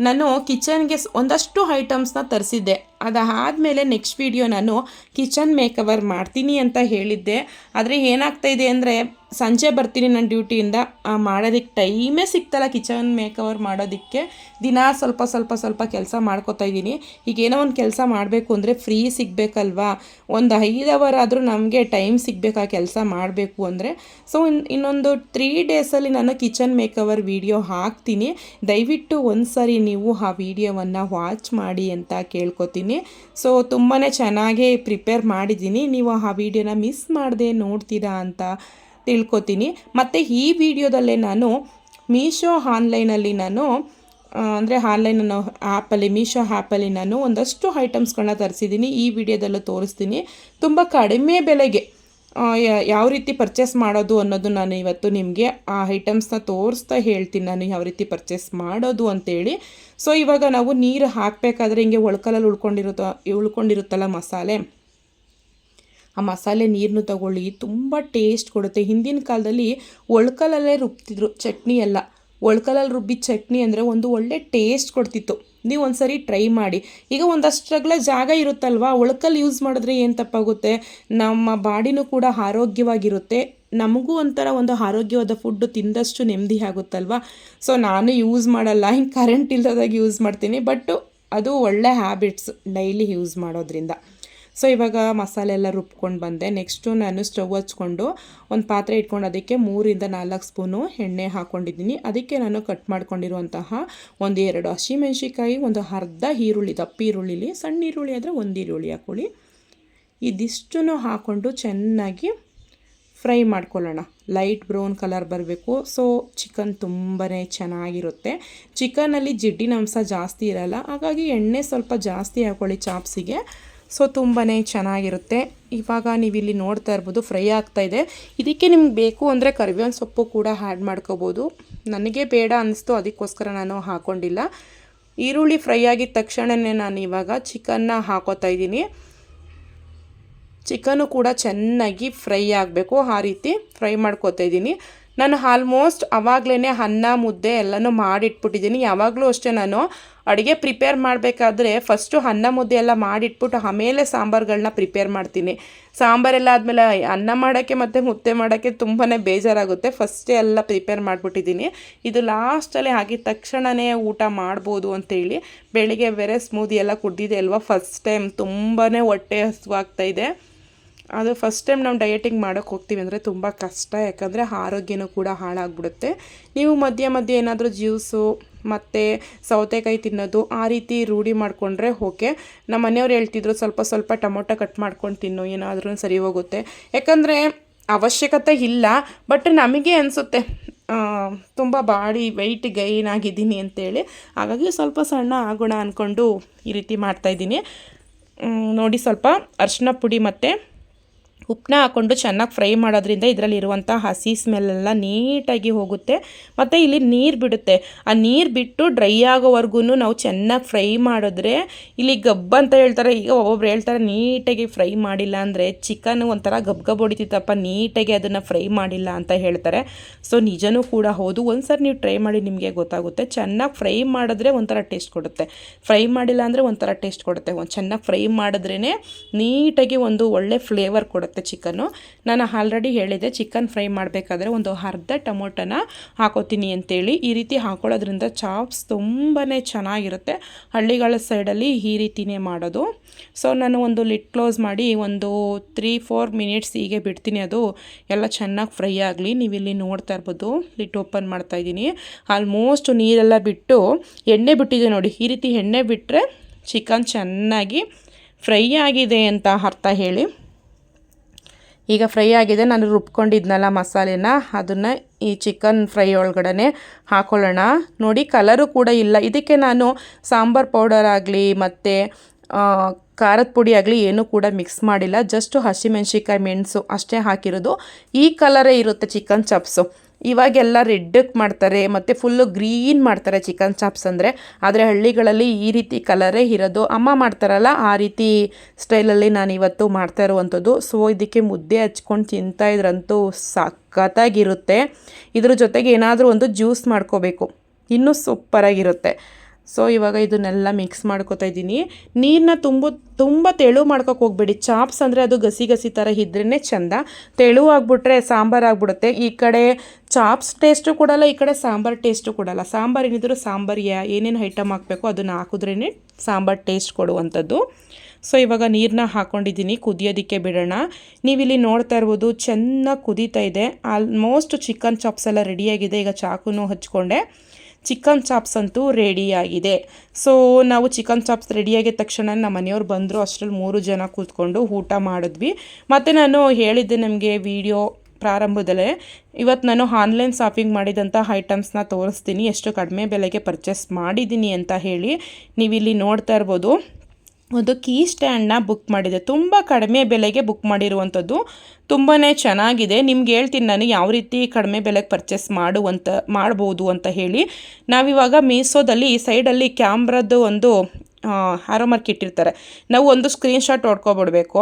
ನಾನು ಕಿಚನ್ಗೆ ಒಂದಷ್ಟು ಐಟಮ್ಸ್ನ ತರಿಸಿದ್ದೆ. ಅದಾದಮೇಲೆ ನೆಕ್ಸ್ಟ್ ವೀಡಿಯೋ ನಾನು ಕಿಚನ್ ಮೇಕವರ್ ಮಾಡ್ತೀನಿ ಅಂತ ಹೇಳಿದ್ದೆ. ಆದರೆ ಏನಾಗ್ತಾ ಇದೆ ಅಂದರೆ ಸಂಜೆ ಬರ್ತೀನಿ ನನ್ನ ಡ್ಯೂಟಿಯಿಂದ ಮಾಡೋದಕ್ಕೆ ಟೈಮೇ ಸಿಗ್ತಲ್ಲ ಕಿಚನ್ ಮೇಕವರ್ ಮಾಡೋದಕ್ಕೆ. ದಿನ ಸ್ವಲ್ಪ ಸ್ವಲ್ಪ ಸ್ವಲ್ಪ ಕೆಲಸ ಮಾಡ್ಕೋತಾ ಇದ್ದೀನಿ. ಈಗ ಏನೋ ಒಂದು ಕೆಲಸ ಮಾಡಬೇಕು ಅಂದರೆ ಫ್ರೀ ಸಿಗಬೇಕಲ್ವಾ? ಒಂದು ಐದು ಅವರ್ ಆದರೂ ನಮಗೆ ಟೈಮ್ ಸಿಗಬೇಕು ಕೆಲಸ ಮಾಡಬೇಕು ಅಂದರೆ. ಸೊ ಇನ್ನೊಂದು ತ್ರೀ ಡೇಸಲ್ಲಿ ನಾನು ಕಿಚನ್ ಮೇಕವರ್ ವಿಡಿಯೋ ಹಾಕ್ತೀನಿ. ದಯವಿಟ್ಟು ಒಂದು ಸಾರಿ ನೀವು ಆ ವಿಡಿಯೋವನ್ನು ವಾಚ್ ಮಾಡಿ ಅಂತ ಕೇಳ್ಕೊತೀನಿ. ಸೊ ತುಂಬಾ ಚೆನ್ನಾಗೇ ಪ್ರಿಪೇರ್ ಮಾಡಿದ್ದೀನಿ. ನೀವು ಆ ವಿಡಿಯೋನ ಮಿಸ್ ಮಾಡದೆ ನೋಡ್ತೀರಾ ಅಂತ ತಿಳ್ಕೊತೀನಿ. ಮತ್ತು ಈ ವಿಡಿಯೋದಲ್ಲೇ ನಾನು ಮೀಶೋ ಆನ್ಲೈನಲ್ಲಿ ನಾನು ಅಂದರೆ ಆನ್ಲೈನ್ ಆ್ಯಪಲ್ಲಿ ಮೀಶೋ ಆ್ಯಪಲ್ಲಿ ನಾನು ಒಂದಷ್ಟು ಐಟಮ್ಸ್ಗಳನ್ನ ತರಿಸಿದ್ದೀನಿ. ಈ ವಿಡಿಯೋದಲ್ಲೂ ತೋರಿಸ್ತೀನಿ. ತುಂಬ ಕಡಿಮೆ ಬೆಲೆಗೆ. ಯಾವ ರೀತಿ ಪರ್ಚೇಸ್ ಮಾಡೋದು ಅನ್ನೋದು ನಾನು ಇವತ್ತು ನಿಮಗೆ ಆ ಐಟಮ್ಸ್ನ ತೋರಿಸ್ತಾ ಹೇಳ್ತೀನಿ. ನಾನು ಯಾವ ರೀತಿ ಪರ್ಚೇಸ್ ಮಾಡೋದು ಅಂತೇಳಿ. ಸೊ ಇವಾಗ ನಾವು ನೀರು ಹಾಕಬೇಕಾದ್ರೆ ಹಿಂಗೆ ಒಳ್ಕಲಲ್ಲಿ ಉಳ್ಕೊಂಡಿರುತ್ತ, ಉಳ್ಕೊಂಡಿರುತ್ತಲ್ಲ ಮಸಾಲೆ? ಆ ಮಸಾಲೆ ನೀರನ್ನು ತಗೊಳ್ಳಿ, ತುಂಬ ಟೇಸ್ಟ್ ಕೊಡುತ್ತೆ. ಹಿಂದಿನ ಕಾಲದಲ್ಲಿ ಒಳ್ಕಲಲ್ಲೇ ರುಬ್ತಿದ್ರು, ಚಟ್ನಿ ಎಲ್ಲ. ಒಳ್ಕಲಲ್ಲಿ ರುಬ್ಬಿ ಚಟ್ನಿ ಅಂದರೆ ಒಂದು ಒಳ್ಳೆ ಟೇಸ್ಟ್ ಕೊಡ್ತಿತ್ತು. ನೀವು ಒಂದು ಸರಿ ಟ್ರೈ ಮಾಡಿ. ಈಗ ಒಂದಷ್ಟರಗಳ ಜಾಗ ಇರುತ್ತಲ್ವಾ? ಒಳ್ಕಲ್ಲಿ ಯೂಸ್ ಮಾಡಿದ್ರೆ ಏನು ತಪ್ಪಾಗುತ್ತೆ? ನಮ್ಮ ಬಾಡಿನೂ ಕೂಡ ಆರೋಗ್ಯವಾಗಿರುತ್ತೆ. ನಮಗೂ ಒಂಥರ ಒಂದು ಆರೋಗ್ಯವಾದ ಫುಡ್ಡು ತಿಂದಷ್ಟು ನೆಮ್ಮದಿ ಆಗುತ್ತಲ್ವ? ಸೊ ನಾನು ಯೂಸ್ ಮಾಡಲ್ಲ. ಹಿಂಗೆ ಕರೆಂಟ್ ಇಲ್ಲದಾಗ ಯೂಸ್ ಮಾಡ್ತೀನಿ. ಬಟ್ ಅದು ಒಳ್ಳೆ ಹ್ಯಾಬಿಟ್ಸ್ ಡೈಲಿ ಯೂಸ್ ಮಾಡೋದ್ರಿಂದ. ಸೊ ಇವಾಗ ಮಸಾಲೆ ಎಲ್ಲ ರುಬ್ಕೊಂಡು ಬಂದೆ. ನೆಕ್ಸ್ಟು ನಾನು ಸ್ಟವ್ ಹಚ್ಕೊಂಡು ಒಂದು ಪಾತ್ರೆ ಇಟ್ಕೊಂಡು ಅದಕ್ಕೆ ಮೂರಿಂದ ನಾಲ್ಕು ಸ್ಪೂನು ಎಣ್ಣೆ ಹಾಕ್ಕೊಂಡಿದ್ದೀನಿ ಅದಕ್ಕೆ ನಾನು ಕಟ್ ಮಾಡ್ಕೊಂಡಿರುವಂತಹ ಒಂದು ಎರಡು ಹಸಿಮೆಣ್ಸಿಕಾಯಿ ಒಂದು ಅರ್ಧ ಈರುಳ್ಳಿ, ದಪ್ಪ ಈರುಳ್ಳಿಲಿ, ಸಣ್ಣ ಈರುಳ್ಳಿ ಆದರೆ ಒಂದು ಈರುಳ್ಳಿ ಹಾಕ್ಕೊಳ್ಳಿ ಇದಿಷ್ಟನ್ನು ಹಾಕ್ಕೊಂಡು ಚೆನ್ನಾಗಿ ಫ್ರೈ ಮಾಡ್ಕೊಳ್ಳೋಣ. ಲೈಟ್ ಬ್ರೌನ್ ಕಲರ್ ಬರಬೇಕು. ಸೊ ಚಿಕನ್ ತುಂಬಾ ಚೆನ್ನಾಗಿರುತ್ತೆ. ಚಿಕನಲ್ಲಿ ಜಿಡ್ಡಿನ ಅಂಶ ಜಾಸ್ತಿ ಇರಲ್ಲ. ಹಾಗಾಗಿ ಎಣ್ಣೆ ಸ್ವಲ್ಪ ಜಾಸ್ತಿ ಹಾಕ್ಕೊಳ್ಳಿ ಚಾಪ್ಸಿಗೆ. ಸೊ ತುಂಬಾ ಚೆನ್ನಾಗಿರುತ್ತೆ. ಇವಾಗ ನೀವು ಇಲ್ಲಿ ನೋಡ್ತಾ ಇರ್ಬೋದು, ಫ್ರೈ ಆಗ್ತಾ ಇದೆ. ಇದಕ್ಕೆ ನಿಮ್ಗೆ ಬೇಕು ಅಂದರೆ ಕರಿಬೇವಿನ ಸೊಪ್ಪು ಕೂಡ ಆ್ಯಡ್ ಮಾಡ್ಕೋಬೋದು. ನನಗೆ ಬೇಡ ಅನ್ನಿಸ್ತು ಅದಕ್ಕೋಸ್ಕರ ನಾನು ಹಾಕ್ಕೊಂಡಿಲ್ಲ ಈರುಳ್ಳಿ ಫ್ರೈ ಆಗಿದ ತಕ್ಷಣವೇ ನಾನು ಇವಾಗ ಚಿಕನ್ನ ಹಾಕೋತಾ ಇದ್ದೀನಿ. ಚಿಕನು ಕೂಡ ಚೆನ್ನಾಗಿ ಫ್ರೈ ಆಗಬೇಕು, ಆ ರೀತಿ ಫ್ರೈ ಮಾಡ್ಕೋತಾ ಇದ್ದೀನಿ. ನಾನು ಆಲ್ಮೋಸ್ಟ್ ಆವಾಗಲೇ ಅನ್ನ, ಮುದ್ದೆ ಎಲ್ಲನೂ ಮಾಡಿಟ್ಬಿಟ್ಟಿದ್ದೀನಿ. ಯಾವಾಗಲೂ ಅಷ್ಟೇ ನಾನು ಅಡುಗೆ ಪ್ರಿಪೇರ್ ಮಾಡಬೇಕಾದ್ರೆ ಫಸ್ಟು ಅನ್ನ, ಮುದ್ದೆ ಎಲ್ಲ ಮಾಡಿಟ್ಬಿಟ್ಟು ಆಮೇಲೆ ಸಾಂಬಾರುಗಳನ್ನ ಪ್ರಿಪೇರ್ ಮಾಡ್ತೀನಿ. ಸಾಂಬಾರೆಲ್ಲ ಆದಮೇಲೆ ಅನ್ನ ಮಾಡೋಕ್ಕೆ ಮತ್ತು ಮುದ್ದೆ ಮಾಡೋಕ್ಕೆ ತುಂಬಾ ಬೇಜಾರಾಗುತ್ತೆ. ಫಸ್ಟೇ ಎಲ್ಲ ಪ್ರಿಪೇರ್ ಮಾಡಿಬಿಟ್ಟಿದ್ದೀನಿ. ಇದು ಲಾಸ್ಟಲ್ಲಿ ಆಗಿದ ತಕ್ಷಣವೇ ಊಟ ಮಾಡ್ಬೋದು ಅಂತೇಳಿ ಬೆಳಿಗ್ಗೆ ಬೇರೆ ಸ್ಮೂದಿ ಎಲ್ಲ ಕುಡ್ದಿದೆ ಅಲ್ವಾ? ಫಸ್ಟ್ ಟೈಮ್ ತುಂಬಾ ಹೊಟ್ಟೆ ಹಸುವಾಗ್ತಾಯಿದೆ ಅದು ಫಸ್ಟ್ ಟೈಮ್ ನಾವು ಡಯಟಿಂಗ್ ಮಾಡೋಕ್ಕೆ ಹೋಗ್ತೀವಿ ಅಂದರೆ ತುಂಬ ಕಷ್ಟ. ಯಾಕಂದರೆ ಆರೋಗ್ಯನೂ ಕೂಡ ಹಾಳಾಗ್ಬಿಡುತ್ತೆ. ನೀವು ಮಧ್ಯ ಮಧ್ಯೆ ಏನಾದರೂ ಜ್ಯೂಸು ಮತ್ತು ಸೌತೆಕಾಯಿ ತಿನ್ನೋದು ಆ ರೀತಿ ರೂಢಿ ಮಾಡಿಕೊಂಡ್ರೆ ಓಕೆ ನಮ್ಮ ಮನೆಯವ್ರು ಹೇಳ್ತಿದ್ರು ಸ್ವಲ್ಪ ಸ್ವಲ್ಪ ಟೊಮೊಟೊ ಕಟ್ ಮಾಡ್ಕೊಂಡು ತಿನ್ನು, ಏನಾದರೂ ಸರಿ ಹೋಗುತ್ತೆ. ಯಾಕಂದರೆ ಅವಶ್ಯಕತೆ ಇಲ್ಲ ಬಟ್ ನಮಗೆ ಅನಿಸುತ್ತೆ ತುಂಬ ಬಾಡಿ ವೆಯ್ಟ್ ಗೈನ್ ಆಗಿದ್ದೀನಿ ಅಂತೇಳಿ. ಹಾಗಾಗಿ ಸ್ವಲ್ಪ ಸಣ್ಣ ಆಗೋಣ ಅಂದ್ಕೊಂಡು ಈ ರೀತಿ ಮಾಡ್ತಾಯಿದ್ದೀನಿ ನೋಡಿ ಸ್ವಲ್ಪ ಅರ್ಶಿನ ಪುಡಿ ಮತ್ತು ಉಪ್ಪನ್ನ ಹಾಕ್ಕೊಂಡು ಚೆನ್ನಾಗಿ ಫ್ರೈ ಮಾಡೋದ್ರಿಂದ ಇದರಲ್ಲಿರುವಂಥ ಹಸಿ ಸ್ಮೆಲ್ಲೆಲ್ಲ ನೀಟಾಗಿ ಹೋಗುತ್ತೆ. ಮತ್ತು ಇಲ್ಲಿ ನೀರು ಬಿಡುತ್ತೆ. ಆ ನೀರು ಬಿಟ್ಟು ಡ್ರೈ ಆಗೋವರೆಗೂ ನಾವು ಚೆನ್ನಾಗಿ ಫ್ರೈ ಮಾಡಿದ್ರೆ, ಇಲ್ಲಿ ಗಬ್ಬ ಅಂತ ಹೇಳ್ತಾರೆ, ಈಗ ಒಬ್ಬೊಬ್ರು ಹೇಳ್ತಾರೆ, ನೀಟಾಗಿ ಫ್ರೈ ಮಾಡಿಲ್ಲ ಅಂದರೆ ಚಿಕನ್ ಒಂಥರ ಗಬ್ ಗಬ್ ಹೊಡಿತಿತ್ತಪ್ಪ, ನೀಟಾಗಿ ಅದನ್ನು ಫ್ರೈ ಮಾಡಿಲ್ಲ ಅಂತ ಹೇಳ್ತಾರೆ. ಸೊ ನಿಜನೂ ಕೂಡ ಹೌದು. ಒಂದು ನೀವು ಟ್ರೈ ಮಾಡಿ ನಿಮಗೆ ಗೊತ್ತಾಗುತ್ತೆ. ಚೆನ್ನಾಗಿ ಫ್ರೈ ಮಾಡಿದ್ರೆ ಒಂಥರ ಟೇಸ್ಟ್ ಕೊಡುತ್ತೆ. ಫ್ರೈ ಮಾಡಿಲ್ಲ ಅಂದರೆ ಒಂಥರ ಟೇಸ್ಟ್ ಕೊಡುತ್ತೆ. ಒಂದು ಚೆನ್ನಾಗಿ ಫ್ರೈ ಮಾಡಿದ್ರೇ ನೀಟಾಗಿ ಒಂದು ಒಳ್ಳೆ ಫ್ಲೇವರ್ ಕೊಡುತ್ತೆ. ಚಿಕನ್ನು. ನಾನು ಆಲ್ರೆಡಿ ಹೇಳಿದೆ, ಚಿಕನ್ ಫ್ರೈ ಮಾಡಬೇಕಾದ್ರೆ ಒಂದು ಅರ್ಧ ಟೊಮೊಟೊನ ಹಾಕೋತೀನಿ ಅಂತೇಳಿ. ಈ ರೀತಿ ಹಾಕೊಳ್ಳೋದ್ರಿಂದ ಚಾಪ್ಸ್ ತುಂಬಾ ಚೆನ್ನಾಗಿರುತ್ತೆ. ಹಳ್ಳಿಗಳ ಸೈಡಲ್ಲಿ ಈ ರೀತಿಯೇ ಮಾಡೋದು. ಸೊ, ನಾನು ಒಂದು ಲಿಟ್ ಕ್ಲೋಸ್ ಮಾಡಿ ಒಂದು ತ್ರೀ, ಫೋರ್ ಮಿನಿಟ್ಸ್ ಹೀಗೆ ಬಿಡ್ತೀನಿ. ಅದು ಎಲ್ಲ ಚೆನ್ನಾಗಿ ಫ್ರೈ ಆಗಲಿ. ನೀವು ಇಲ್ಲಿ ನೋಡ್ತಾ ಇರ್ಬೋದು ಲಿಟ್ ಓಪನ್ ಮಾಡ್ತಾ ಇದ್ದೀನಿ. ಆಲ್ಮೋಸ್ಟ್ ನೀರೆಲ್ಲ ಬಿಟ್ಟು ಎಣ್ಣೆ ಬಿಟ್ಟಿದೆ ನೋಡಿ. ಈ ರೀತಿ ಎಣ್ಣೆ ಬಿಟ್ಟರೆ ಚಿಕನ್ ಚೆನ್ನಾಗಿ ಫ್ರೈ ಆಗಿದೆ ಅಂತ ಅರ್ಥ ಹೇಳಿ. ಈಗ ಫ್ರೈ ಆಗಿದೆ. ನಾನು ರುಬ್ಕೊಂಡಿದ್ನಲ್ಲ ಮಸಾಲೆನ, ಅದನ್ನು ಈ ಚಿಕನ್ ಫ್ರೈ ಒಳಗಡೆ ಹಾಕೊಳ್ಳೋಣ. ನೋಡಿ ಕಲರು ಕೂಡ ಇಲ್ಲ. ಇದಕ್ಕೆ ನಾನು ಸಾಂಬಾರ್ ಪೌಡರ್ ಆಗಲಿ ಮತ್ತು ಖಾರದ ಪುಡಿ ಆಗಲಿ ಏನೂ ಕೂಡ ಮಿಕ್ಸ್ ಮಾಡಿಲ್ಲ. ಜಸ್ಟು ಹಸಿಮೆಣ್ಸಿಕಾಯಿ ಮೆಣಸು ಅಷ್ಟೇ ಹಾಕಿರೋದು. ಈ ಕಲರೇ ಇರುತ್ತೆ ಚಿಕನ್ ಚಾಪ್ಸು. ಇವಾಗೆಲ್ಲ ರೆಡ್ಡಕ್ಕೆ ಮಾಡ್ತಾರೆ, ಮತ್ತು ಫುಲ್ಲು ಗ್ರೀನ್ ಮಾಡ್ತಾರೆ ಚಿಕನ್ ಚಾಪ್ಸ್ ಅಂದರೆ. ಆದರೆ ಹಳ್ಳಿಗಳಲ್ಲಿ ಈ ರೀತಿ ಕಲರೇ ಇರೋದು ಅಮ್ಮ ಮಾಡ್ತಾರಲ್ಲ, ಆ ರೀತಿ ಸ್ಟೈಲಲ್ಲಿ ನಾನು ಇವತ್ತು ಮಾಡ್ತಾ ಇರುವಂಥದ್ದು. ಸೊ ಇದಕ್ಕೆ ಮುದ್ದೆ ಹಚ್ಕೊಂಡು ತಿಂತಾ ಇದ್ರಂತೂ ಸಖತ್ತಾಗಿರುತ್ತೆ. ಇದ್ರ ಜೊತೆಗೆ ಏನಾದರೂ ಒಂದು ಜ್ಯೂಸ್ ಮಾಡ್ಕೋಬೇಕು. ಇನ್ನೂ ಸೂಪರಾಗಿರುತ್ತೆ ಸೊ ಇವಾಗ ಇದನ್ನೆಲ್ಲ ಮಿಕ್ಸ್ ಮಾಡ್ಕೊತಾ ಇದ್ದೀನಿ. ನೀರನ್ನ ತುಂಬ ತುಂಬ ತೆಳು ಮಾಡ್ಕೋಕೆ ಹೋಗ್ಬೇಡಿ. ಚಾಪ್ಸ್ ಅಂದರೆ ಅದು ಗಸಿ ಗಸಿ ಥರ ಇದ್ರೇ ಚೆಂದ. ತೆಳು ಆಗಿಬಿಟ್ರೆ ಸಾಂಬಾರು ಆಗಿಬಿಡುತ್ತೆ. ಈ ಕಡೆ ಚಾಪ್ಸ್ ಟೇಸ್ಟು ಕೊಡಲ್ಲ, ಈ ಕಡೆ ಸಾಂಬಾರು ಟೇಸ್ಟು ಕೊಡಲ್ಲ. ಸಾಂಬಾರು ಏನಿದ್ರು ಸಾಂಬಾರು ಏನೇನು ಐಟಮ್ ಹಾಕಬೇಕು ಅದನ್ನು ಹಾಕಿದ್ರೇ ಸಾಂಬಾರು ಟೇಸ್ಟ್ ಕೊಡುವಂಥದ್ದು. ಸೊ ಇವಾಗ ನೀರನ್ನ ಹಾಕ್ಕೊಂಡಿದ್ದೀನಿ ಕುದಿಯೋದಕ್ಕೆ ಬಿಡೋಣ. ನೀವಿಲ್ಲಿ ನೋಡ್ತಾ ಇರ್ಬೋದು, ಚೆನ್ನಾಗಿ ಕುದೀತಾ ಇದೆ. ಆಲ್ಮೋಸ್ಟ್ ಚಿಕನ್ ಚಾಪ್ಸ್ ಎಲ್ಲ ರೆಡಿಯಾಗಿದೆ ಈಗ ಚಾಕುನೂ ಹಚ್ಕೊಂಡೆ. ಚಿಕನ್ ಚಾಪ್ಸ್ ಅಂತೂ ರೆಡಿಯಾಗಿದೆ ಸೊ ನಾವು ಚಿಕನ್ ಚಾಪ್ಸ್ ರೆಡಿಯಾಗಿದ ತಕ್ಷಣ ನಮ್ಮ ಮನೆಯವ್ರು ಬಂದರು, ಅಷ್ಟರಲ್ಲಿ ಮೂರು ಜನ ಕೂತ್ಕೊಂಡು ಊಟ ಮಾಡಿದ್ವಿ. ಮತ್ತು ನಾನು ಹೇಳಿದ್ದೆ ನಮಗೆ ವಿಡಿಯೋ ಪ್ರಾರಂಭದಲ್ಲೇ ಇವತ್ತು ನಾನು ಆನ್ಲೈನ್ ಶಾಪಿಂಗ್ ಮಾಡಿದಂಥ ಐಟಮ್ಸ್ನ ತೋರಿಸ್ತೀನಿ, ಎಷ್ಟು ಕಡಿಮೆ ಬೆಲೆಗೆ ಪರ್ಚೇಸ್ ಮಾಡಿದ್ದೀನಿ ಅಂತ ಹೇಳಿ ನೀವಿಲ್ಲಿ ನೋಡ್ತಾ ಇರ್ಬೋದು. ಒಂದು ಕೀ ಸ್ಟ್ಯಾಂಡ್ನ ಬುಕ್ ಮಾಡಿದೆ. ತುಂಬ ಕಡಿಮೆ ಬೆಲೆಗೆ ಬುಕ್ ಮಾಡಿರುವಂಥದ್ದು. ತುಂಬಾ ಚೆನ್ನಾಗಿದೆ. ನಿಮ್ಗೆ ಹೇಳ್ತೀನಿ, ನಾನು ಯಾವ ರೀತಿ ಕಡಿಮೆ ಬೆಲೆಗೆ ಪರ್ಚೇಸ್ ಮಾಡುವಂತ ಮಾಡ್ಬೋದು ಅಂತ ಹೇಳಿ. ನಾವಿವಾಗ ಮೀಸೋದಲ್ಲಿ ಈ ಸೈಡಲ್ಲಿ ಕ್ಯಾಮ್ರದ್ದು ಒಂದು ಆರೋ ಮಾರ್ಕ್ ಇಟ್ಟಿರ್ತಾರೆ. ನಾವು ಒಂದು ಸ್ಕ್ರೀನ್ಶಾಟ್ ಹೊಡ್ಕೊಬಿಡ್ಬೇಕು.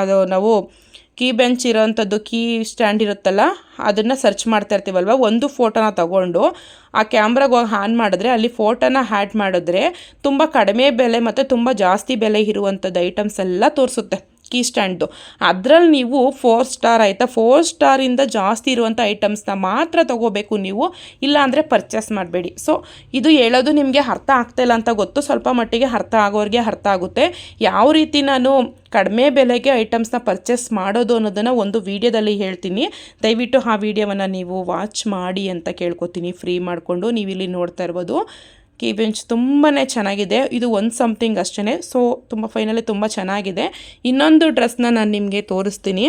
ಅದು ನಾವು ಕೀ ಬೆಂಚ್ ಇರೋವಂಥದ್ದು ಕೀ ಸ್ಟ್ಯಾಂಡ್ ಇರುತ್ತಲ್ಲ, ಅದನ್ನು ಸರ್ಚ್ ಮಾಡ್ತಾ ಇರ್ತೀವಲ್ವ? ಒಂದು ಫೋಟೋನ ತಗೊಂಡು ಆ ಕ್ಯಾಮ್ರಾಗೆ ಹೋಗಿ ಆನ್ ಮಾಡಿದ್ರೆ ಅಲ್ಲಿ ಫೋಟೋನ ಹ್ಯಾಡ್ ಮಾಡಿದ್ರೆ ತುಂಬ ಕಡಿಮೆ ಬೆಲೆ ಮತ್ತು ತುಂಬ ಜಾಸ್ತಿ ಬೆಲೆ ಇರುವಂಥದ್ದು ಐಟಮ್ಸ್ ಎಲ್ಲ ತೋರಿಸುತ್ತೆ. ಕೀ ಸ್ಟ್ಯಾಂಡ್ದು ಅದರಲ್ಲಿ ನೀವು ಫೋರ್ ಸ್ಟಾರ್ ಆಯಿತಾ? ಫೋರ್ ಸ್ಟಾರಿಂದ ಜಾಸ್ತಿ ಇರುವಂಥ ಐಟಮ್ಸ್ನ ಮಾತ್ರ ತೊಗೋಬೇಕು ನೀವು. ಇಲ್ಲಾಂದರೆ ಪರ್ಚೇಸ್ ಮಾಡಬೇಡಿ. ಸೊ ಇದು ಹೇಳೋದು ನಿಮಗೆ ಅರ್ಥ ಆಗ್ತಾಯಿಲ್ಲ ಅಂತ ಗೊತ್ತು. ಸ್ವಲ್ಪ ಮಟ್ಟಿಗೆ ಅರ್ಥ ಆಗೋರಿಗೆ ಅರ್ಥ ಆಗುತ್ತೆ. ಯಾವ ರೀತಿ ನಾನು ಕಡಿಮೆ ಬೆಲೆಗೆ ಐಟಮ್ಸ್ನ ಪರ್ಚೇಸ್ ಮಾಡೋದು ಅನ್ನೋದನ್ನು ಒಂದು ವೀಡಿಯೋದಲ್ಲಿ ಹೇಳ್ತೀನಿ. ದಯವಿಟ್ಟು ಆ ವಿಡಿಯೋವನ್ನು ನೀವು ವಾಚ್ ಮಾಡಿ ಅಂತ ಕೇಳ್ಕೊತೀನಿ. ಫ್ರೀ ಮಾಡಿಕೊಂಡು ನೀವು ಇಲ್ಲಿ ನೋಡ್ತಾ ಇರ್ಬೋದು. ಕೀ ಬೆಂಚ್ ತುಂಬಾ ಚೆನ್ನಾಗಿದೆ. ಇದು ಒಂದು ಸಮಥಿಂಗ್ ಅಷ್ಟೇ ಸೊ ತುಂಬ ಫೈನಲಿ ತುಂಬ ಚೆನ್ನಾಗಿದೆ. ಇನ್ನೊಂದು ಡ್ರೆಸ್ನ ನಾನು ನಿಮಗೆ ತೋರಿಸ್ತೀನಿ.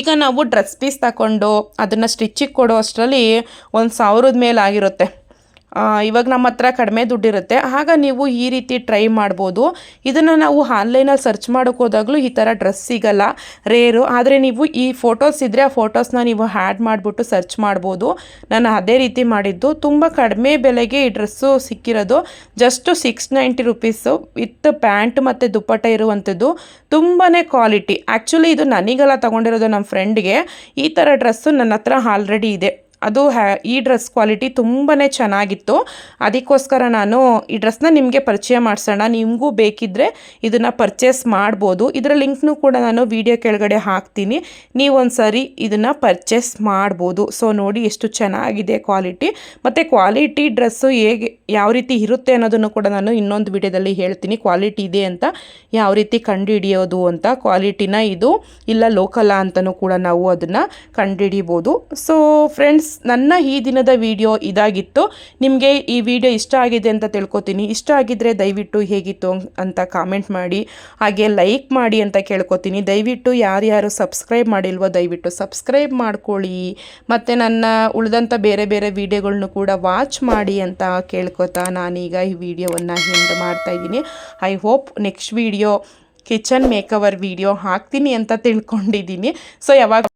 ಈಗ ನಾವು ಡ್ರೆಸ್ ಪೀಸ್ ತಗೊಂಡು ಅದನ್ನು ಸ್ಟಿಚ್ಚಿಗೆ ಕೊಡೋ ಅಷ್ಟರಲ್ಲಿ ಒಂದು ಸಾವಿರದ ಮೇಲೆ ಆಗಿರುತ್ತೆ. ಇವಾಗ ನಮ್ಮ ಹತ್ರ ಕಡಿಮೆ ದುಡ್ಡಿರುತ್ತೆ. ಆಗ ನೀವು ಈ ರೀತಿ ಟ್ರೈ ಮಾಡ್ಬೋದು. ಇದನ್ನು ನಾವು ಆನ್ಲೈನಲ್ಲಿ ಸರ್ಚ್ ಮಾಡೋಕೆ ಹೋದಾಗಲೂ ಈ ಥರ ಡ್ರೆಸ್ ಸಿಗಲ್ಲ, ರೇರು. ಆದರೆ ನೀವು ಈ ಫೋಟೋಸ್ ಇದ್ದರೆ ಆ ಫೋಟೋಸ್ನ ನೀವು ಆ್ಯಡ್ ಮಾಡಿಬಿಟ್ಟು ಸರ್ಚ್ ಮಾಡ್ಬೋದು. ನಾನು ಅದೇ ರೀತಿ ಮಾಡಿದ್ದು. ತುಂಬ ಕಡಿಮೆ ಬೆಲೆಗೆ ಈ ಡ್ರೆಸ್ಸು ಸಿಕ್ಕಿರೋದು. Just six ninety rupees. With pant ಮತ್ತು ದುಪ್ಪಟ್ಟ ಇರುವಂಥದ್ದು. ತುಂಬಾ ಕ್ವಾಲಿಟಿ. ಆ್ಯಕ್ಚುಲಿ ಇದು ನನಗೆಲ್ಲ ತೊಗೊಂಡಿರೋದು ನಮ್ಮ ಫ್ರೆಂಡ್ಗೆ. ಈ ಥರ ಡ್ರೆಸ್ಸು ನನ್ನ ಹತ್ರ ಆಲ್ರೆಡಿ ಇದೆ. ಅದು ಹ್ಯಾ ಈ ಡ್ರೆಸ್ ಕ್ವಾಲಿಟಿ ತುಂಬಾ ಚೆನ್ನಾಗಿತ್ತು. ಅದಕ್ಕೋಸ್ಕರ ನಾನು ಈ ಡ್ರೆಸ್ನ ನಿಮಗೆ ಪರಿಚಯ ಮಾಡಿಸೋಣ. ನಿಮಗೂ ಬೇಕಿದ್ದರೆ ಇದನ್ನು ಪರ್ಚೇಸ್ ಮಾಡ್ಬೋದು. ಇದರ ಲಿಂಕ್ನೂ ಕೂಡ ನಾನು ವಿಡಿಯೋ ಕೆಳಗಡೆ ಹಾಕ್ತೀನಿ. ನೀವೊಂದು ಸಾರಿ ಇದನ್ನು ಪರ್ಚೇಸ್ ಮಾಡ್ಬೋದು. ಸೊ ನೋಡಿ ಎಷ್ಟು ಚೆನ್ನಾಗಿದೆ ಕ್ವಾಲಿಟಿ ಮತ್ತು ಕ್ವಾಲಿಟಿ ಡ್ರೆಸ್ಸು ಹೇಗೆ, ಯಾವ ರೀತಿ ಇರುತ್ತೆ ಅನ್ನೋದನ್ನು ಕೂಡ ನಾನು ಇನ್ನೊಂದು ವಿಡಿಯೋದಲ್ಲಿ ಹೇಳ್ತೀನಿ. ಕ್ವಾಲಿಟಿ ಇದೆ ಅಂತ ಯಾವ ರೀತಿ ಕಂಡುಹಿಡಿಯೋದು ಅಂತ ಕ್ವಾಲಿಟಿನ ಇದು, ಇಲ್ಲ ಲೋಕಲ ಅಂತಲೂ ಕೂಡ ನಾವು ಅದನ್ನು ಕಂಡುಹಿಡಿಬೋದು. ಸೊ ಫ್ರೆಂಡ್ಸ್ ನನ್ನ ಈ ದಿನದ ವಿಡಿಯೋ ಇದಾಗಿತ್ತು. ನಿಮಗೆ ಈ ವಿಡಿಯೋ ಇಷ್ಟ ಆಗಿದೆ ಅಂತ ತಿಳ್ಕೊತೀನಿ. ಇಷ್ಟ ಆಗಿದ್ದರೆ ದಯವಿಟ್ಟು ಹೇಗಿತ್ತು ಅಂತ ಕಾಮೆಂಟ್ ಮಾಡಿ. ಹಾಗೆ ಲೈಕ್ ಮಾಡಿ ಅಂತ ಕೇಳ್ಕೊತೀನಿ. ದಯವಿಟ್ಟು ಯಾರ್ಯಾರು ಸಬ್ಸ್ಕ್ರೈಬ್ ಮಾಡಿಲ್ವೋ ದಯವಿಟ್ಟು ಸಬ್ಸ್ಕ್ರೈಬ್ ಮಾಡ್ಕೊಳ್ಳಿ. ಮತ್ತು ನನ್ನ ಉಳಿದಂಥ ಬೇರೆ ಬೇರೆ ವಿಡಿಯೋಗಳನ್ನು ಕೂಡ ವಾಚ್ ಮಾಡಿ ಅಂತ ಕೇಳ್ಕೊತಾ ನಾನೀಗ ಈ ವಿಡಿಯೋವನ್ನು ಹೆಂಡ್ ಮಾಡ್ತಾ ಇದ್ದೀನಿ. I hope next video kitchen makeover video ಹಾಕ್ತೀನಿ ಅಂತ ತಿಳ್ಕೊಂಡಿದ್ದೀನಿ. ಸೊ ಯಾವಾಗ